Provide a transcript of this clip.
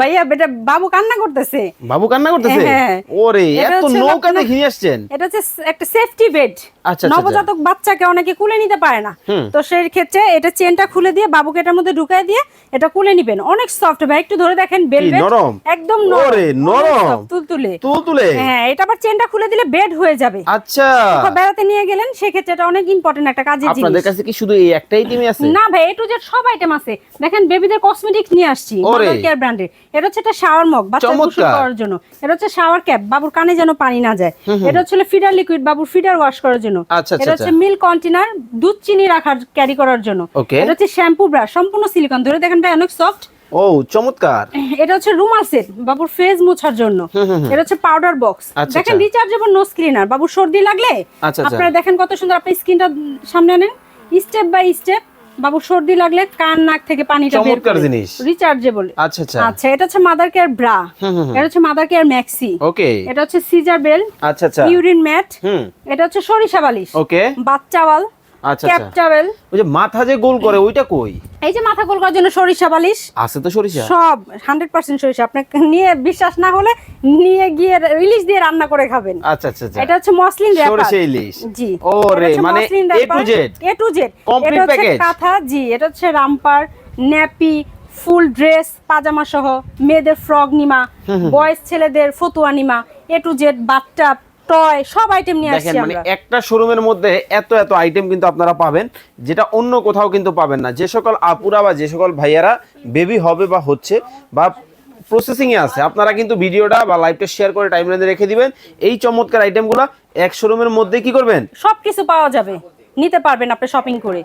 ভাইয়া বেটা বাবু কান্না করতেছে। বাবু কান্না করতেছে? হ্যাঁ। ওরে এত নৌকা দেখে নিয়ে আসছেন। এটা হচ্ছে একটা সেফটি বেড আচ্ছা, আচ্ছা, নবজাতক বাচ্চাকে অনেকে কুলে নিতে পারে না। তো সেই ক্ষেত্রে এটা চেনটা খুলে দিয়ে বাবুকে এটার মধ্যে ঢুকাই দিয়ে এটা কুলে নিবেন। অনেক সফট ভাই একটু ধরে দেখেন বেলভেট নরম? একদম ওরে, নরম। তুলতুলে। তুল তুলে হ্যাঁ এটা আবার চেনটা খুলে দিলে বেড হয়ে যাবে। আচ্ছা। কোথাও বেড়াতে নিয়ে গেলেন সেক্ষেত্রে এটা অনেক ইম্পর্টেন্ট একটা কাজের আপনাদের জিনিস কাছে কি শুধু এই একটাই টিমই আছে? না ভাই এ টু জেড সব আইটেম আছে। দেখেন বেবিদের কসমেটিক্স নিয়ে আসছি মাদার কেয়ার ব্র্যান্ডের এটা হচ্ছে একটা শাওয়ার মগ বাচ্চা গোসল করার জন্য। এটা হচ্ছে শাওয়ার ক্যাপ বাবুর কানে যেন পানি না যায়। এটা হচ্ছে ফিডার লিকুইড বাবুর ফিডার ওয়াশ করার জন্য। আচ্ছা, আচ্ছা, এটা হচ্ছে মিল্ক কন্টেনার দুধ চিনি রাখার ক্যারি করার জন্য। এটা হচ্ছে শ্যাম্পু ব্রাশ সম্পূর্ণ সিলিকন ধরে দেখেন ভাই অনেক সফট ও চমৎকার। এটা হচ্ছে রুমাল সেট বাবুর ফেস মোছার জন্য। এটা হচ্ছে পাউডার বক্স আচ্ছা, দেখেন আচ্ছা। রিচার্জেবল নোজ ক্লিনার বাবুর সর্দি লাগলে আচ্ছা, আচ্ছা। আপনারা দেখেন কত সুন্দর আপনি স্কিনটা সামনে আনেন। স্টেপ বাই স্টেপ বাবুর সর্দি লাগলে কান নাক থেকে পানিটা বের চমৎকার করে জিনিস। রিচার্জেবল আচ্ছা আচ্ছা। আচ্ছা এটা হচ্ছে মাদার কেয়ার ব্রা এটা হচ্ছে মাদার কেয়ার ম্যাক্সি ওকে এটা হচ্ছে সিজার বেল আচ্ছা আচ্ছা। ইউরিন ম্যাট হুম। এটা হচ্ছে সরিষা বালিশ। ওকে বাচ্চা ক্যাপ আচ্ছা টাওয়েল ওই যে মাথা যে গোল করে ওইটা কই? এই যে মাথা গোল করার জন্য সরিষা বালিশ। আছে তো সরিষা? সব হান্ড্রেড পার্সেন্ট সরিষা। আপনাকে নিয়ে বিশ্বাস না হলে নিয়ে গিয়ে ইলিশ দিয়ে রান্না করে খাবেন। আচ্ছা আচ্ছা আচ্ছা। এটা হচ্ছে মসলিন র্যাপার। সরিষা ইলিশ। জি। ওরে, মানে A to Z? A to Z Complete এটা কাঁথা জি। এটা হচ্ছে রামপার ন্যাপি ফুল ড্রেস পাজামা সহ মেয়েদের ফ্রক নিমা বয়েজ ছেলেদের ফতুয়া Nima A to Z bathtub toy সব আইটেম নিয়ে আসছি আমরা। মানে একটা শোরুমের মধ্যে এত এত আইটেম কিন্তু আপনারা পাবেন যেটা অন্য কোথাও কিন্তু পাবেন না। যে সকল আপুরা বা যে সকল ভাইয়ারা বেবি হবে বা হচ্ছে বা প্রসেসিং এ আছে আপনারা কিন্তু ভিডিওটা বা লাইভটা শেয়ার করে টাইমলাইনে রেখে দিবেন। এই চমৎকার আইটেমগুলো এক শোরুমের মধ্যে কি করবেন? সবকিছু পাওয়া যাবে। নিতে পারবেন আপনি শপিং করে।